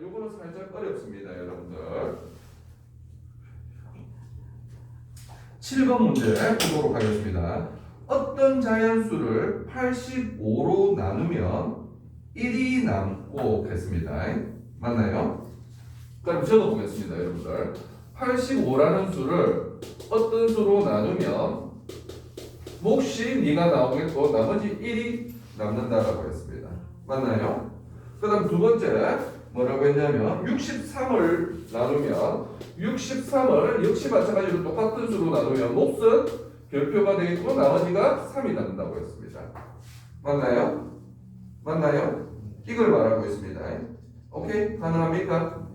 요거는 살짝 어렵습니다, 여러분들. 7번 문제 보도록 하겠습니다. 어떤 자연수를 85로 나누면 1이 남고 했습니다. 맞나요? 그럼 적어보겠습니다, 여러분들. 85라는 수를 어떤 수로 나누면 몫이 네가 나오겠고 나머지 1이 남는다라고 했습니다. 맞나요? 그 다음 두 번째 뭐라고 했냐면 63을 나누면 63을 역시 마찬가지로 똑같은 수로 나누면 몫은 별표가 되겠고 나머지가 3이 남는다고 했습니다. 맞나요? 맞나요? 이걸 말하고 있습니다. 오케이? 가능합니까?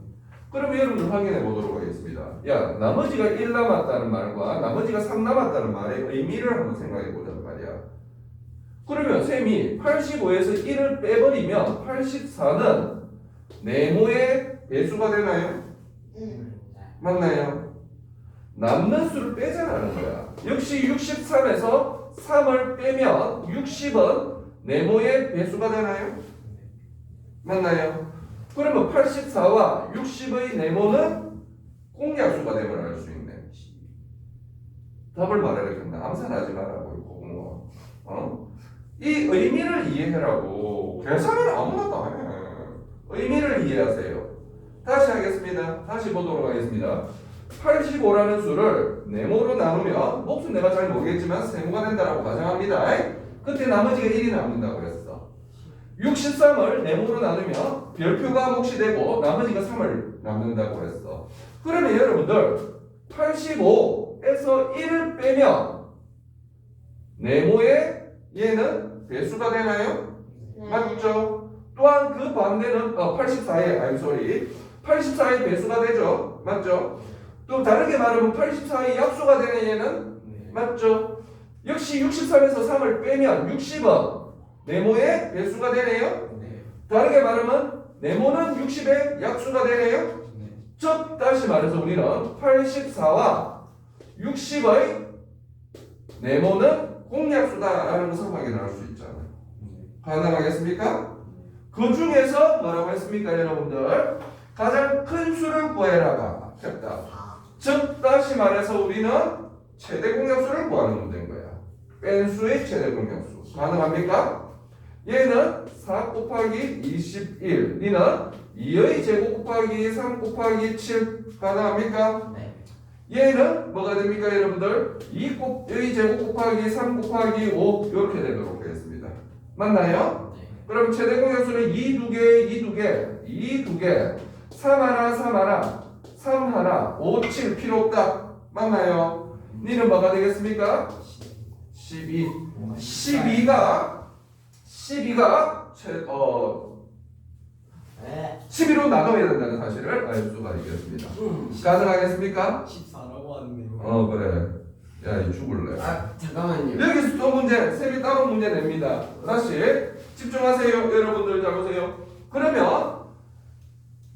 그러면 여러분 확인해 보도록 하겠습니다. 야, 나머지가 1 남았다는 말과 나머지가 3 남았다는 말의 의미를 한번 생각해 보자는 말이야. 그러면 셈이 85에서 1을 빼버리면 84는 네모의 배수가 되나요? 응. 맞나요? 남는 수를 빼자라는 거야. 역시 63에서 3을 빼면 60은 네모의 배수가 되나요? 맞나요? 그러면 84와 60의 네모는 공약수가 됨을 알 수 있네. 답을 말하려겠나? 암산하지 말라고 있고 뭐. 어? 이 의미를 이해하라고 계산은 아무나 다 해. 의미를 이해하세요. 다시 하겠습니다. 다시 보도록 하겠습니다. 85라는 수를 네모로 나누면 몫은 내가 잘 모르겠지만 세모가 된다고 가정합니다. 그때 나머지가 1이 남는다고 했어. 63을 네모로 나누면 별표가 몫이 되고 나머지가 3을 남는다고 했어. 그러면 여러분들 85에서 1을 빼면 네모의 얘는 배수가 되나요? 네. 맞죠? 또한 그 반대는 어, 84의 I'm sorry 84의 배수가 되죠 맞죠? 또 다르게 말하면 84의 약수가 되는 얘는 맞죠? 역시 63에서 3을 빼면 60은 네모의 배수가 되네요 다르게 말하면 네모는 60의 약수가 되네요 즉 다시 말해서 우리는 84와 60의 네모는 공약수다라는 것을 확인할 수 있잖아요 가능하겠습니까? 그 중에서 뭐라고 했습니까, 여러분들? 가장 큰 수를 구해라가 했다. 즉 다시 말해서 우리는 최대 공약수를 구하는 문제인 거야. 뺀 수의 최대 공약수. 가능합니까? 얘는 4 곱하기 21. 니는 2의 제곱 곱하기 3 곱하기 7. 가능합니까? 네. 얘는 뭐가 됩니까, 여러분들? 2 곱, 2의 제곱 곱하기 3 곱하기 5. 이렇게 되도록 하겠습니다. 맞나요? 그럼 최대 공약수는 2 두 개, 2 두 개, 2 두 개, 3 하나, 3 하나, 3 하나, 5, 7 필요 없다. 맞나요? 니는 뭐가 되겠습니까? 12. 12가 12가 최, 어, 네. 12로 나눠야 된다는 사실을 알 수가 있겠습니다. 가능하겠습니까? 14라고 하는데 어 그래. 야, 이 죽을래. 아 잠깐만요. 여기서 또 문제, 쌤이 따로 문제 냅니다. 다시 집중하세요, 여러분들 잘 보세요. 그러면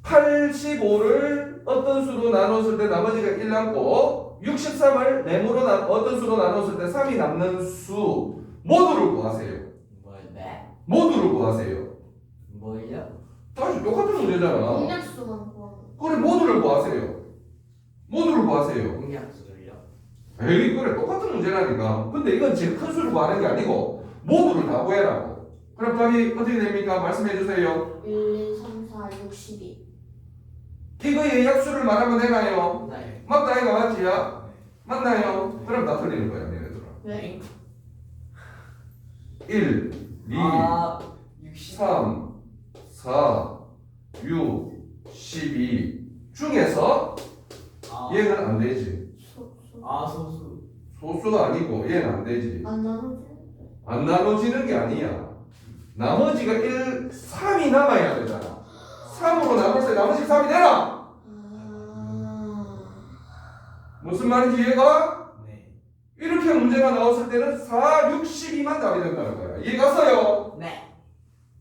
85를 어떤 수로 나눴을 때 나머지가 1 남고 63을 네모로 나 어떤 수로 나눴을 때 3이 남는 수 모두를 구하세요. 뭐 네? 모두를 구하세요. 뭐요? 다시 똑같은 문제잖아. 공약수만 구하는 그래 모두를 구하세요. 모두를 구하세요. 공약수를요? 에이 그래 똑같은 문제라니까. 근데 이건 제일 큰 수를 구하는 게 아니고 모두를 다 구해라고. 그럼 답이 어떻게 됩니까? 말씀해 주세요. 1, 2, 3, 4, 6, 12 이거의 약수를 말하면 되나요? 네. 맞다 이거 맞지야? 맞나요? 그럼 다 틀리는 거야 얘네들아. 네 1, 2, 아 60. 3, 4, 6, 12 중에서 아, 얘는 안 되지. 소, 소. 아 소수 소수가 아니고 얘는 안 되지. 안 나누지? 안 나눠지는 게 아니야. 나머지가 1, 3이 남아야 되잖아. 3으로 나눴을 때 나머지 3이 되나? 아... 무슨 말인지 이해가? 네 이렇게 문제가 나왔을 때는 4, 6, 12만 답이 된다는 거야. 이해갔어요? 네.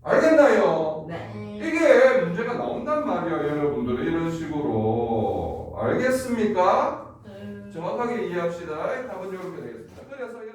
알겠나요? 네. 네. 이게 문제가 나온단 말이야, 여러분들. 이런 식으로. 알겠습니까? 네. 정확하게 이해합시다. 답은 이렇게 되겠습니다.